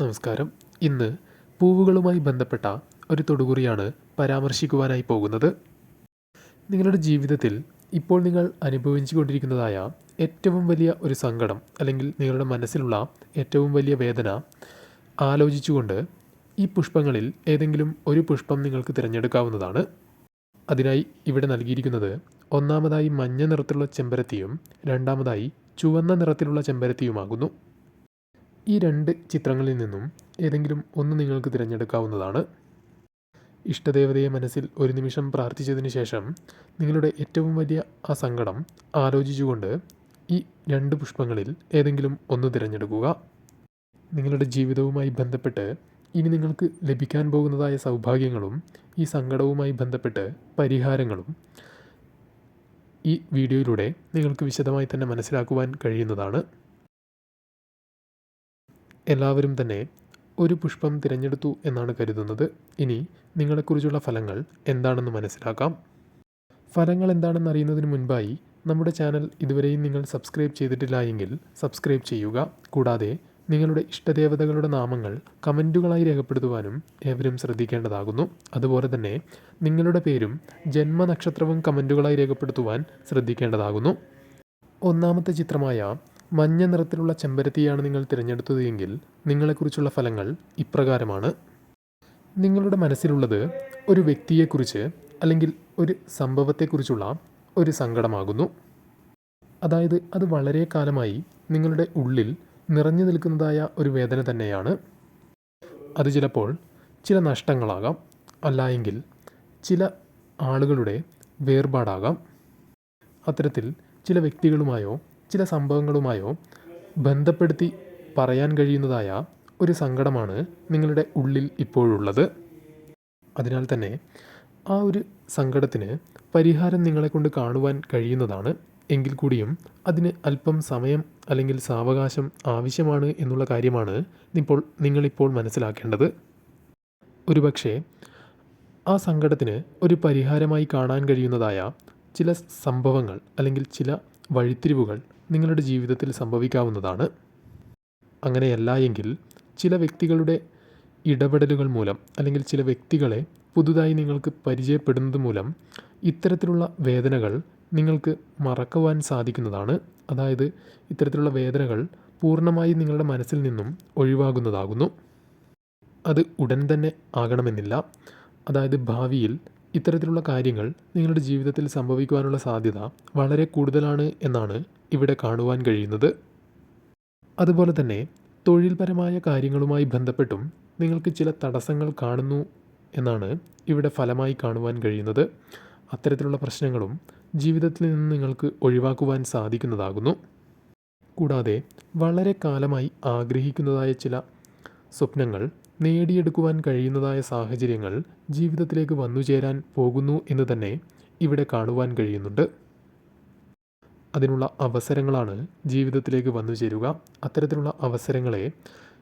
നമസ്കാരം. ഇന്ന് പൂവുകളുമായി ബന്ധപ്പെട്ട ഒരു തൊടുകുറിയാണ് പരാമർശിക്കുവാനായി പോകുന്നത്. നിങ്ങളുടെ ജീവിതത്തിൽ ഇപ്പോൾ നിങ്ങൾ അനുഭവിച്ചു കൊണ്ടിരിക്കുന്നതായ ഏറ്റവും വലിയ ഒരു സങ്കടം അല്ലെങ്കിൽ നിങ്ങളുടെ മനസ്സിലുള്ള ഏറ്റവും വലിയ വേദന ആലോചിച്ചുകൊണ്ട് ഈ പുഷ്പങ്ങളിൽ ഏതെങ്കിലും ഒരു പുഷ്പം നിങ്ങൾക്ക് തിരഞ്ഞെടുക്കാവുന്നതാണ്. അതിനായി ഇവിടെ നൽകിയിരിക്കുന്നത് ഒന്നാമതായി മഞ്ഞ നിറത്തിലുള്ള ചെമ്പരത്തിയും രണ്ടാമതായി ചുവന്ന നിറത്തിലുള്ള ചെമ്പരത്തിയുമാകുന്നു. ഈ രണ്ട് ചിത്രങ്ങളിൽ നിന്നും ഏതെങ്കിലും ഒന്ന് നിങ്ങൾക്ക് തിരഞ്ഞെടുക്കാവുന്നതാണ്. ഇഷ്ടദേവതയെ മനസ്സിൽ ഒരു നിമിഷം പ്രാർത്ഥിച്ചതിന് ശേഷം നിങ്ങളുടെ ഏറ്റവും വലിയ ആ സങ്കടം ആലോചിച്ചുകൊണ്ട് ഈ രണ്ട് പുഷ്പങ്ങളിൽ ഏതെങ്കിലും ഒന്ന് തിരഞ്ഞെടുക്കുക. നിങ്ങളുടെ ജീവിതവുമായി ബന്ധപ്പെട്ട് ഇനി നിങ്ങൾക്ക് ലഭിക്കാൻ പോകുന്നതായ സൗഭാഗ്യങ്ങളും ഈ സങ്കടവുമായി ബന്ധപ്പെട്ട് പരിഹാരങ്ങളും ഈ വീഡിയോയിലൂടെ നിങ്ങൾക്ക് വിശദമായി തന്നെ മനസ്സിലാക്കുവാൻ കഴിയുന്നതാണ്. എല്ലാവരും തന്നെ ഒരു പുഷ്പം തിരഞ്ഞെടുത്തു എന്നാണ് കരുതുന്നത്. ഇനി നിങ്ങളെക്കുറിച്ചുള്ള ഫലങ്ങൾ എന്താണെന്ന് മനസ്സിലാക്കാം. ഫലങ്ങൾ എന്താണെന്ന് അറിയുന്നതിന് മുൻപായി നമ്മുടെ ചാനൽ ഇതുവരെയും നിങ്ങൾ സബ്സ്ക്രൈബ് ചെയ്തിട്ടില്ല എങ്കിൽ സബ്സ്ക്രൈബ് ചെയ്യുക. കൂടാതെ നിങ്ങളുടെ ഇഷ്ടദേവതകളുടെ നാമങ്ങൾ കമന്റുകളായി രേഖപ്പെടുത്തുവാനും ഏവരും ശ്രദ്ധിക്കേണ്ടതാകുന്നു. അതുപോലെ തന്നെ നിങ്ങളുടെ പേരും ജന്മനക്ഷത്രവും കമന്റുകളായി രേഖപ്പെടുത്തുവാൻ ശ്രദ്ധിക്കേണ്ടതാകുന്നു. ഒന്നാമത്തെ ചിത്രമായ മഞ്ഞ നിറത്തിലുള്ള ചെമ്പരത്തിയാണ് നിങ്ങൾ തിരഞ്ഞെടുത്തത് എങ്കിൽ നിങ്ങളെക്കുറിച്ചുള്ള ഫലങ്ങൾ ഇപ്രകാരമാണ്. നിങ്ങളുടെ മനസ്സിലുള്ളത് ഒരു വ്യക്തിയെക്കുറിച്ച് അല്ലെങ്കിൽ ഒരു സംഭവത്തെക്കുറിച്ചുള്ള ഒരു സങ്കടമാകുന്നു. അതായത് അത് വളരെ കാലമായി നിങ്ങളുടെ ഉള്ളിൽ നിറഞ്ഞു നിൽക്കുന്നതായ ഒരു വേദന തന്നെയാണ്. അത് ചിലപ്പോൾ ചില നഷ്ടങ്ങളാകാം. അല്ല എങ്കിൽ ചില ആളുകളുടെ വേർപാടാകാം. അത്തരത്തിൽ ചില വ്യക്തികളുമായോ ചില സംഭവങ്ങളുമായോ ബന്ധപ്പെടുത്തി പറയാൻ കഴിയുന്നതായ ഒരു സങ്കടമാണ് നിങ്ങളുടെ ഉള്ളിൽ ഇപ്പോഴുള്ളത്. അതിനാൽ തന്നെ ആ ഒരു സങ്കടത്തിന് പരിഹാരം നിങ്ങളെ കൊണ്ട് കാണുവാൻ കഴിയുന്നതാണ്. എങ്കിൽ കൂടിയും അതിന് അല്പം സമയം അല്ലെങ്കിൽ സാവകാശം ആവശ്യമാണ് എന്നുള്ള കാര്യമാണ് ഇപ്പോൾ നിങ്ങളിപ്പോൾ മനസ്സിലാക്കേണ്ടത്. ഒരുപക്ഷെ ആ സങ്കടത്തിന് ഒരു പരിഹാരമായി കാണാൻ കഴിയുന്നതായ ചില സംഭവങ്ങൾ അല്ലെങ്കിൽ ചില വഴിത്തിരിവുകൾ നിങ്ങളുടെ ജീവിതത്തിൽ സംഭവിക്കാവുന്നതാണ്. അങ്ങനെയല്ല എങ്കിൽ ചില വ്യക്തികളുടെ ഇടപെടലുകൾ മൂലം അല്ലെങ്കിൽ ചില വ്യക്തികളെ പുതുതായി നിങ്ങൾക്ക് പരിചയപ്പെടുന്നത് മൂലം ഇത്തരത്തിലുള്ള വേദനകൾ നിങ്ങൾക്ക് മറക്കുവാൻ സാധിക്കുന്നതാണ്. അതായത് ഇത്തരത്തിലുള്ള വേദനകൾ പൂർണമായി നിങ്ങളുടെ മനസ്സിൽ നിന്നും ഒഴിവാകുന്നതാകുന്നു. അത് ഉടൻ തന്നെ ആകണമെന്നില്ല. അതായത് ഭാവിയിൽ ഇത്തരത്തിലുള്ള കാര്യങ്ങൾ നിങ്ങളുടെ ജീവിതത്തിൽ സംഭവിക്കുവാനുള്ള സാധ്യത വളരെ കൂടുതലാണ് എന്നാണ് ഇവിടെ കാണുവാൻ കഴിയുന്നത്. അതുപോലെ തന്നെ തൊഴിൽപരമായ കാര്യങ്ങളുമായി ബന്ധപ്പെട്ടും നിങ്ങൾക്ക് ചില തടസ്സങ്ങൾ കാണുന്നു എന്നാണ് ഇവിടെ ഫലമായി കാണുവാൻ കഴിയുന്നത്. അത്തരത്തിലുള്ള പ്രശ്നങ്ങളും ജീവിതത്തിൽ നിന്ന് നിങ്ങൾക്ക് ഒഴിവാക്കുവാൻ സാധിക്കുന്നതാകുന്നു. കൂടാതെ വളരെ കാലമായി ആഗ്രഹിക്കുന്നതായ ചില സ്വപ്നങ്ങൾ നേടിയെടുക്കുവാൻ കഴിയുന്നതായ സാഹചര്യങ്ങൾ ജീവിതത്തിലേക്ക് വന്നു ചേരാൻ പോകുന്നു എന്ന് തന്നെ ഇവിടെ കാണുവാൻ കഴിയുന്നുണ്ട്. അതിനുള്ള അവസരങ്ങളാണ് ജീവിതത്തിലേക്ക് വന്നു ചേരുക. അത്തരത്തിലുള്ള അവസരങ്ങളെ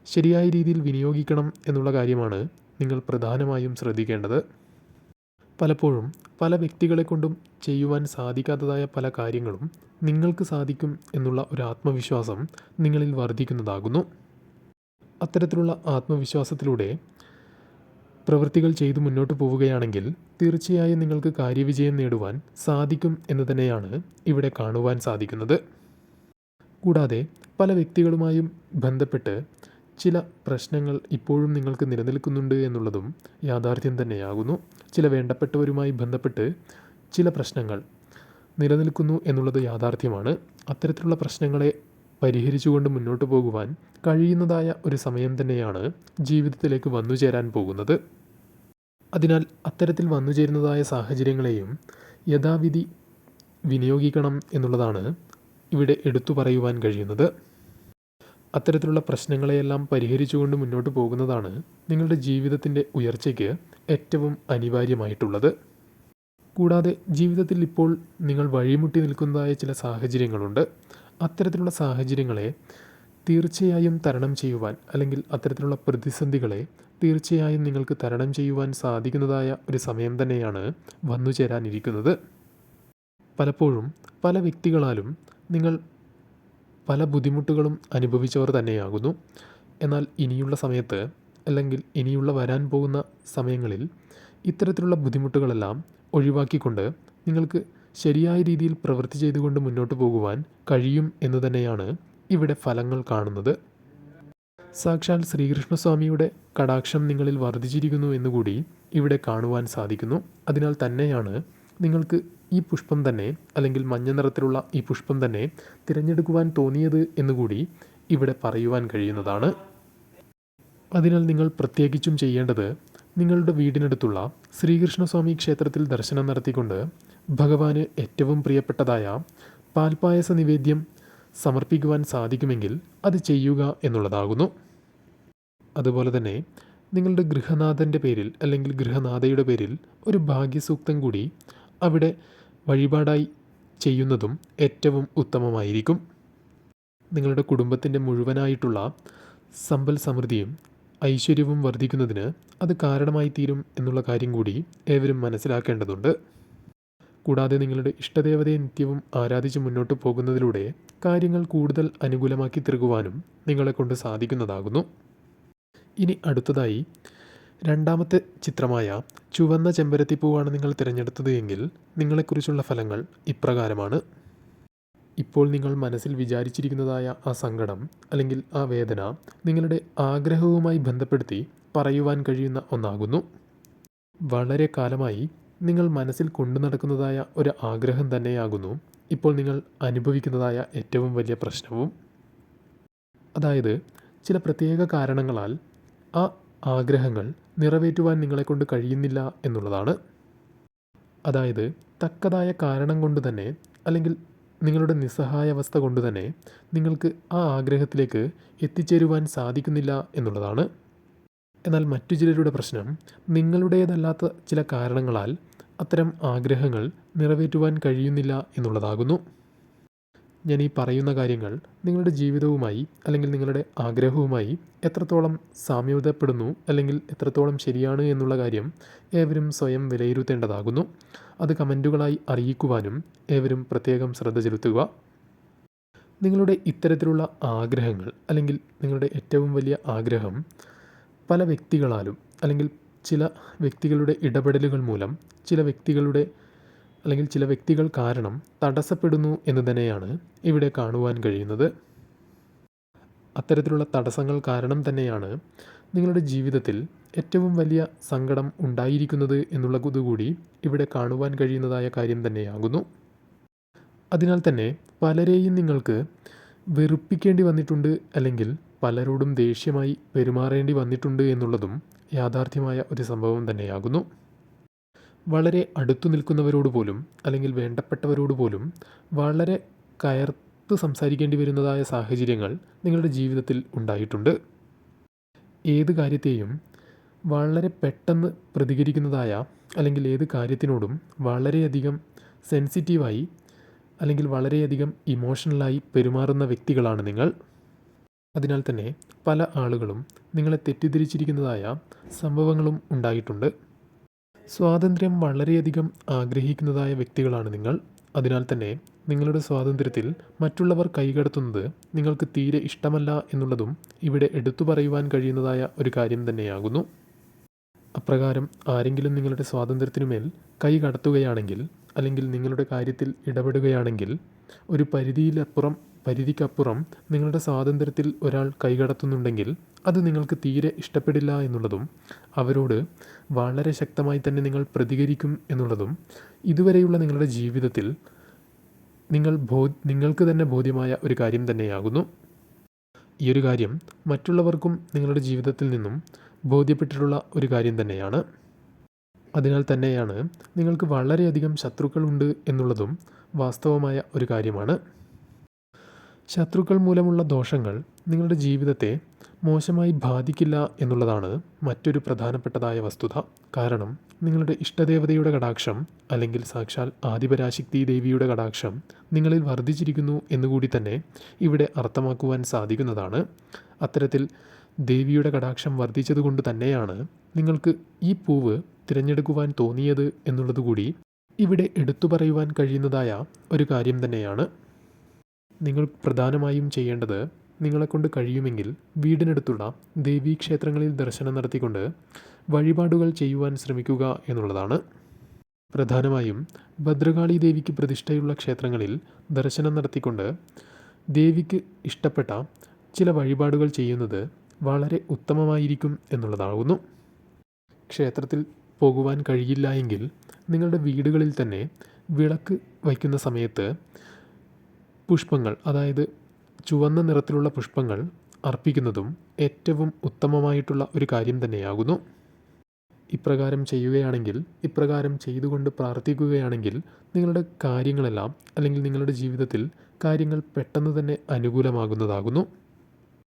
ശരിയായ രീതിയിൽ വിനിയോഗിക്കണം എന്നുള്ള കാര്യമാണ് നിങ്ങൾ പ്രധാനമായും ശ്രദ്ധിക്കേണ്ടത്. പലപ്പോഴും പല വ്യക്തികളെ കൊണ്ടും ചെയ്യുവാൻ സാധിക്കാത്തതായ പല കാര്യങ്ങളും നിങ്ങൾക്ക് സാധിക്കും എന്നുള്ള ഒരു ആത്മവിശ്വാസം നിങ്ങളിൽ വർദ്ധിക്കുന്നതാകുന്നു. അത്തരത്തിലുള്ള ആത്മവിശ്വാസത്തിലൂടെ പ്രവൃത്തികൾ ചെയ്തു മുന്നോട്ട് പോവുകയാണെങ്കിൽ തീർച്ചയായും നിങ്ങൾക്ക് കാര്യവിജയം നേടുവാൻ സാധിക്കും എന്ന് തന്നെയാണ് ഇവിടെ കാണുവാൻ സാധിക്കുന്നത്. കൂടാതെ പല വ്യക്തികളുമായും ബന്ധപ്പെട്ട് ചില പ്രശ്നങ്ങൾ ഇപ്പോഴും നിങ്ങൾക്ക് നിലനിൽക്കുന്നുണ്ട് എന്നുള്ളതും യാഥാർത്ഥ്യം തന്നെയാകുന്നു. ചില വേണ്ടപ്പെട്ടവരുമായി ബന്ധപ്പെട്ട് ചില പ്രശ്നങ്ങൾ നിലനിൽക്കുന്നു എന്നുള്ളത് യാഥാർത്ഥ്യമാണ്. അത്തരത്തിലുള്ള പ്രശ്നങ്ങളെ പരിഹരിച്ചുകൊണ്ട് മുന്നോട്ട് പോകുവാൻ കഴിയുന്നതായ ഒരു സമയം തന്നെയാണ് ജീവിതത്തിലേക്ക് വന്നു ചേരാൻ പോകുന്നത്. അതിനാൽ അത്തരത്തിൽ വന്നു ചേരുന്നതായ സാഹചര്യങ്ങളെയും യഥാവിധി വിനിയോഗിക്കണം എന്നുള്ളതാണ് ഇവിടെ എടുത്തു പറയുവാൻ കഴിയുന്നത്. അത്തരത്തിലുള്ള പ്രശ്നങ്ങളെയെല്ലാം പരിഹരിച്ചുകൊണ്ട് മുന്നോട്ട് പോകുന്നതാണ് നിങ്ങളുടെ ജീവിതത്തിന്റെ ഉയർച്ചയ്ക്ക് ഏറ്റവും അനിവാര്യമായിട്ടുള്ളത്. കൂടാതെ ജീവിതത്തിൽ ഇപ്പോൾ നിങ്ങൾ വഴിമുട്ടി നിൽക്കുന്നതായ ചില സാഹചര്യങ്ങളുണ്ട്. അത്തരത്തിലുള്ള സാഹചര്യങ്ങളെ തീർച്ചയായും തരണം ചെയ്യുവാൻ അല്ലെങ്കിൽ അത്തരത്തിലുള്ള പ്രതിസന്ധികളെ തീർച്ചയായും നിങ്ങൾക്ക് തരണം ചെയ്യുവാൻ സാധിക്കുന്നതായ ഒരു സമയം തന്നെയാണ് വന്നു ചേരാനിരിക്കുന്നത്. പലപ്പോഴും പല വ്യക്തികളാലും നിങ്ങൾ പല ബുദ്ധിമുട്ടുകളും അനുഭവിച്ചവർ തന്നെയാകുന്നു. എന്നാൽ ഇനിയുള്ള സമയത്ത് അല്ലെങ്കിൽ ഇനിയുള്ള വരാൻ പോകുന്ന സമയങ്ങളിൽ ഇത്തരത്തിലുള്ള ബുദ്ധിമുട്ടുകളെല്ലാം ഒഴിവാക്കിക്കൊണ്ട് നിങ്ങൾക്ക് ശരിയായ രീതിയിൽ പ്രവൃത്തി ചെയ്തുകൊണ്ട് മുന്നോട്ട് പോകുവാൻ കഴിയും എന്ന് തന്നെയാണ് ഇവിടെ ഫലങ്ങൾ കാണുന്നത്. സാക്ഷാൽ ശ്രീകൃഷ്ണസ്വാമിയുടെ കടാക്ഷം നിങ്ങളിൽ വർദ്ധിച്ചിരിക്കുന്നു എന്നുകൂടി ഇവിടെ കാണുവാൻ സാധിക്കുന്നു. അതിനാൽ തന്നെയാണ് നിങ്ങൾക്ക് ഈ പുഷ്പം തന്നെ അല്ലെങ്കിൽ മഞ്ഞ നിറത്തിലുള്ള ഈ പുഷ്പം തന്നെ തിരഞ്ഞെടുക്കുവാൻ തോന്നിയത് എന്നുകൂടി ഇവിടെ പറയുവാൻ കഴിയുന്നതാണ്. അതിനാൽ നിങ്ങൾ പ്രത്യേകിച്ചും ചെയ്യേണ്ടത് നിങ്ങളുടെ വീടിനടുത്തുള്ള ശ്രീകൃഷ്ണസ്വാമി ക്ഷേത്രത്തിൽ ദർശനം നടത്തിക്കൊണ്ട് ഭഗവാന് ഏറ്റവും പ്രിയപ്പെട്ടതായ പാൽപ്പായസ നിവേദ്യം സമർപ്പിക്കുവാൻ സാധിക്കുമെങ്കിൽ അത് ചെയ്യുക എന്നുള്ളതാകുന്നു. അതുപോലെ തന്നെ നിങ്ങളുടെ ഗൃഹനാഥന്റെ പേരിൽ അല്ലെങ്കിൽ ഗൃഹനാഥയുടെ പേരിൽ ഒരു ഭാഗ്യസൂക്തം കൂടി അവിടെ വഴിപാടായി ചെയ്യുന്നതും ഏറ്റവും ഉത്തമമായിരിക്കും. നിങ്ങളുടെ കുടുംബത്തിന്റെ മുഴുവനായിട്ടുള്ള സമ്പൽ സമൃദ്ധിയും ഐശ്വര്യവും വർദ്ധിക്കുന്നതിന് അത് കാരണമായി തീരും എന്നുള്ള കാര്യം കൂടി ഏവരും മനസ്സിലാക്കേണ്ടതുണ്ട്. കൂടാതെ നിങ്ങളുടെ ഇഷ്ടദേവതയെ നിത്യവും ആരാധിച്ച് മുന്നോട്ട് പോകുന്നതിലൂടെ കാര്യങ്ങൾ കൂടുതൽ അനുകൂലമാക്കി തീർക്കുവാനും നിങ്ങളെക്കൊണ്ട് സാധിക്കുന്നതാകുന്നു. ഇനി അടുത്തതായി രണ്ടാമത്തെ ചിത്രമായ ചുവന്ന ചെമ്പരത്തിപ്പൂവാണ് നിങ്ങൾ തിരഞ്ഞെടുത്തത് എങ്കിൽ നിങ്ങളെക്കുറിച്ചുള്ള ഫലങ്ങൾ ഇപ്രകാരമാണ്. ഇപ്പോൾ നിങ്ങൾ മനസ്സിൽ വിചാരിച്ചിരിക്കുന്നതായ ആ സങ്കടം അല്ലെങ്കിൽ ആ വേദന നിങ്ങളുടെ ആഗ്രഹവുമായി ബന്ധപ്പെടുത്തി പറയുവാൻ കഴിയുന്ന ഒന്നാകുന്നു. വളരെ കാലമായി നിങ്ങൾ മനസ്സിൽ കൊണ്ടു നടക്കുന്നതായ ഒരു ആഗ്രഹം തന്നെയാകുന്നു. ഇപ്പോൾ നിങ്ങൾ അനുഭവിക്കുന്നതായ ഏറ്റവും വലിയ പ്രശ്നവും അതായത് ചില പ്രത്യേക കാരണങ്ങളാൽ ആ ആഗ്രഹങ്ങൾ നിറവേറ്റുവാൻ നിങ്ങളെക്കൊണ്ട് കഴിയുന്നില്ല എന്നുള്ളതാണ്. അതായത് തക്കതായ കാരണം കൊണ്ട് തന്നെ അല്ലെങ്കിൽ നിങ്ങളുടെ നിസ്സഹായാവസ്ഥ കൊണ്ട് തന്നെ നിങ്ങൾക്ക് ആ ആഗ്രഹത്തിലേക്ക് എത്തിച്ചേരുവാൻ സാധിക്കുന്നില്ല എന്നുള്ളതാണ്. എന്നാൽ മറ്റു ചിലരുടെ പ്രശ്നം നിങ്ങളുടേതല്ലാത്ത ചില കാരണങ്ങളാൽ അത്തരം ആഗ്രഹങ്ങൾ നിറവേറ്റുവാൻ കഴിയുന്നില്ല എന്നുള്ളതാകുന്നു. ഞാൻ ഈ പറയുന്ന കാര്യങ്ങൾ നിങ്ങളുടെ ജീവിതവുമായി അല്ലെങ്കിൽ നിങ്ങളുടെ ആഗ്രഹവുമായി എത്രത്തോളം സാമ്യതപ്പെടുന്നു അല്ലെങ്കിൽ എത്രത്തോളം ശരിയാണ് എന്നുള്ള കാര്യം ഏവരും സ്വയം വിലയിരുത്തേണ്ടതാകുന്നു. അത് കമന്റുകളായി അറിയിക്കുവാനും ഏവരും പ്രത്യേകം ശ്രദ്ധ ചെലുത്തുക. നിങ്ങളുടെ ഇത്തരത്തിലുള്ള ആഗ്രഹങ്ങൾ അല്ലെങ്കിൽ നിങ്ങളുടെ ഏറ്റവും വലിയ ആഗ്രഹം പല വ്യക്തികളാലും അല്ലെങ്കിൽ ചില വ്യക്തികളുടെ ഇടപെടലുകൾ മൂലം ചില വ്യക്തികളുടെ അല്ലെങ്കിൽ ചില വ്യക്തികൾ കാരണം തടസ്സപ്പെടുന്നു എന്ന് തന്നെയാണ് ഇവിടെ കാണുവാൻ കഴിയുന്നത്. അത്തരത്തിലുള്ള തടസ്സങ്ങൾ കാരണം തന്നെയാണ് നിങ്ങളുടെ ജീവിതത്തിൽ ഏറ്റവും വലിയ സങ്കടം ഉണ്ടായിരിക്കുന്നത് എന്നുള്ളത് കൂടി ഇവിടെ കാണുവാൻ കഴിയുന്നതായ കാര്യം തന്നെയാകുന്നു. അതിനാൽ തന്നെ പലരെയും നിങ്ങൾക്ക് വെറുപ്പിക്കേണ്ടി വന്നിട്ടുണ്ട് അല്ലെങ്കിൽ പലരോടും ദേഷ്യമായി പെരുമാറേണ്ടി വന്നിട്ടുണ്ട് എന്നുള്ളതും യാഥാർത്ഥ്യമായ ഒരു സംഭവം തന്നെയാകുന്നു. വളരെ അടുത്തു നിൽക്കുന്നവരോട് പോലും അല്ലെങ്കിൽ വേണ്ടപ്പെട്ടവരോട് പോലും വളരെ കയർത്ത് സംസാരിക്കേണ്ടി വരുന്നതായ സാഹചര്യങ്ങൾ നിങ്ങളുടെ ജീവിതത്തിൽ ഉണ്ടായിട്ടുണ്ട്. ഏത് കാര്യത്തെയും വളരെ പെട്ടെന്ന് പ്രതികരിക്കുന്നതായ അല്ലെങ്കിൽ ഏത് കാര്യത്തിനോടും വളരെയധികം സെൻസിറ്റീവായി അല്ലെങ്കിൽ വളരെയധികം ഇമോഷണലായി പെരുമാറുന്ന വ്യക്തികളാണ് നിങ്ങൾ. അതിനാൽ തന്നെ പല ആളുകളും നിങ്ങളെ തെറ്റിദ്ധരിച്ചിരിക്കുന്നതായ സംഭവങ്ങളും ഉണ്ടായിട്ടുണ്ട്. സ്വാതന്ത്ര്യം വളരെയധികം ആഗ്രഹിക്കുന്നതായ വ്യക്തികളാണ് നിങ്ങൾ. അതിനാൽ തന്നെ നിങ്ങളുടെ സ്വാതന്ത്ര്യത്തിൽ മറ്റുള്ളവർ കൈകടത്തുന്നത് നിങ്ങൾക്ക് തീരെ ഇഷ്ടമല്ല എന്നുള്ളതും ഇവിടെ എടുത്തു പറയുവാൻ കഴിയുന്നതായ ഒരു കാര്യം തന്നെയാകുന്നു. അപ്രകാരം ആരെങ്കിലും നിങ്ങളുടെ സ്വാതന്ത്ര്യത്തിനുമേൽ കൈ കടത്തുകയാണെങ്കിൽ അല്ലെങ്കിൽ നിങ്ങളുടെ കാര്യത്തിൽ ഇടപെടുകയാണെങ്കിൽ ഒരു പരിധിയിലപ്പുറം പരിധിക്കപ്പുറം നിങ്ങളുടെ സ്വാതന്ത്ര്യത്തിൽ ഒരാൾ കൈകടത്തുന്നുണ്ടെങ്കിൽ അത് നിങ്ങൾക്ക് തീരെ ഇഷ്ടപ്പെടില്ല എന്നുള്ളതും അവരോട് വളരെ ശക്തമായി തന്നെ നിങ്ങൾ പ്രതികരിക്കും എന്നുള്ളതും ഇതുവരെയുള്ള നിങ്ങളുടെ ജീവിതത്തിൽ നിങ്ങൾ ബോ നിങ്ങൾക്ക് തന്നെ ബോധ്യമായ ഒരു കാര്യം തന്നെയാകുന്നു. ഈ ഒരു കാര്യം മറ്റുള്ളവർക്കും നിങ്ങളുടെ ജീവിതത്തിൽ നിന്നും ബോധ്യപ്പെട്ടിട്ടുള്ള ഒരു കാര്യം തന്നെയാണ്. അതിനാൽ തന്നെയാണ് നിങ്ങൾക്ക് വളരെയധികം ശത്രുക്കളുണ്ട് എന്നുള്ളതും വാസ്തവമായ ഒരു കാര്യമാണ്. ശത്രുക്കൾ മൂലമുള്ള ദോഷങ്ങൾ നിങ്ങളുടെ ജീവിതത്തെ മോശമായി ബാധിക്കില്ല എന്നുള്ളതാണ് മറ്റൊരു പ്രധാനപ്പെട്ടതായ വസ്തുത. കാരണം നിങ്ങളുടെ ഇഷ്ടദേവതയുടെ കടാക്ഷം അല്ലെങ്കിൽ സാക്ഷാൽ ആദിപരാശക്തി ദേവിയുടെ കടാക്ഷം നിങ്ങളിൽ വർദ്ധിച്ചിരിക്കുന്നു എന്നുകൂടി തന്നെ ഇവിടെ അർത്ഥമാക്കുവാൻ സാധിക്കുന്നതാണ്. അത്തരത്തിൽ ദേവിയുടെ കടാക്ഷം വർദ്ധിച്ചതുകൊണ്ട് തന്നെയാണ് നിങ്ങൾക്ക് ഈ പൂവ് തിരഞ്ഞെടുക്കുവാൻ തോന്നിയത് എന്നുള്ളതുകൂടി ഇവിടെ എടുത്തു പറയുവാൻ കഴിയുന്നതായ ഒരു കാര്യം തന്നെയാണ്. നിങ്ങൾ പ്രധാനമായും ചെയ്യേണ്ടത് നിങ്ങളെക്കൊണ്ട് കഴിയുമെങ്കിൽ വീടിനടുത്തുള്ള ദേവീക്ഷേത്രങ്ങളിൽ ദർശനം നടത്തിക്കൊണ്ട് വഴിപാടുകൾ ചെയ്യുവാൻ ശ്രമിക്കുക എന്നുള്ളതാണ്. പ്രധാനമായും ഭദ്രകാളി ദേവിക്ക് പ്രതിഷ്ഠയുള്ള ക്ഷേത്രങ്ങളിൽ ദർശനം നടത്തിക്കൊണ്ട് ദേവിക്ക് ഇഷ്ടപ്പെട്ട ചില വഴിപാടുകൾ ചെയ്യുന്നത് വളരെ ഉത്തമമായിരിക്കും എന്നുള്ളതാകുന്നു. ക്ഷേത്രത്തിൽ പോകുവാൻ കഴിയില്ല എങ്കിൽ നിങ്ങളുടെ വീടുകളിൽ തന്നെ വിളക്ക് വയ്ക്കുന്ന സമയത്ത് പുഷ്പങ്ങൾ അതായത് ചുവന്ന നിറത്തിലുള്ള പുഷ്പങ്ങൾ അർപ്പിക്കുന്നതും ഏറ്റവും ഉത്തമമായിട്ടുള്ള ഒരു കാര്യം തന്നെയാകുന്നു. ഇപ്രകാരം ചെയ്യുകയാണെങ്കിൽ ഇപ്രകാരം ചെയ്തുകൊണ്ട് പ്രാർത്ഥിക്കുകയാണെങ്കിൽ നിങ്ങളുടെ കാര്യങ്ങളെല്ലാം അല്ലെങ്കിൽ നിങ്ങളുടെ ജീവിതത്തിൽ കാര്യങ്ങൾ പെട്ടെന്ന് തന്നെ അനുകൂലമാകുന്നതാകുന്നു.